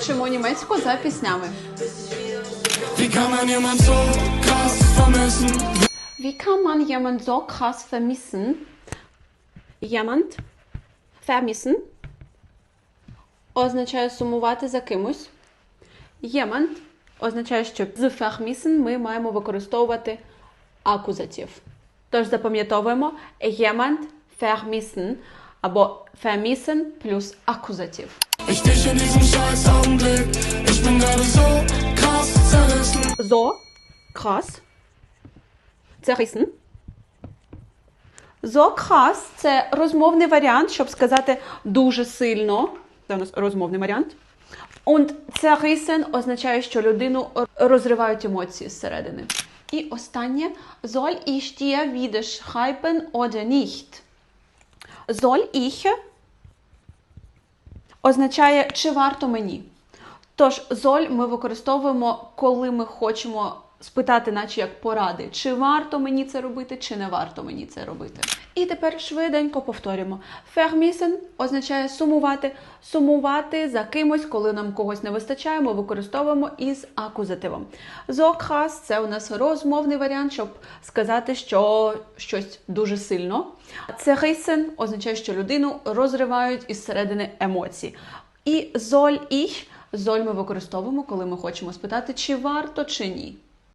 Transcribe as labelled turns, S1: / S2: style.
S1: Вчимо німецьку за піснями.
S2: Wie kann man jemand so krass vermissen?
S1: Jemand vermissen означає сумувати за кимось. Jemand означає, що з vermissen ми маємо використовувати акузатив. Тож запам'ятовуємо jemand vermissen або vermissen плюс акузатив.
S2: So krass zerrissen.
S1: So krass. Це розмовний варіант, щоб сказати дуже сильно. Це у нас розмовний варіант. Und zerrissen означає, що людину розривають емоції зсередини. І останнє soll ich dir wieder schreiben oder nicht? Soll ich означає чи варто мені. Тож золь ми використовуємо, коли ми хочемо спитати, наче як поради, чи варто мені це робити, чи не варто мені це робити. І тепер швиденько повторюємо. Vermissen означає сумувати. Сумувати за кимось, коли нам когось не вистачає, ми використовуємо із акузативом. Krass – це у нас розмовний варіант, щоб сказати, що щось дуже сильно. Zerrissen означає, що людину розривають із середини емоцій. І soll ich – Золь ми використовуємо, коли ми хочемо спитати, чи варто чи ні.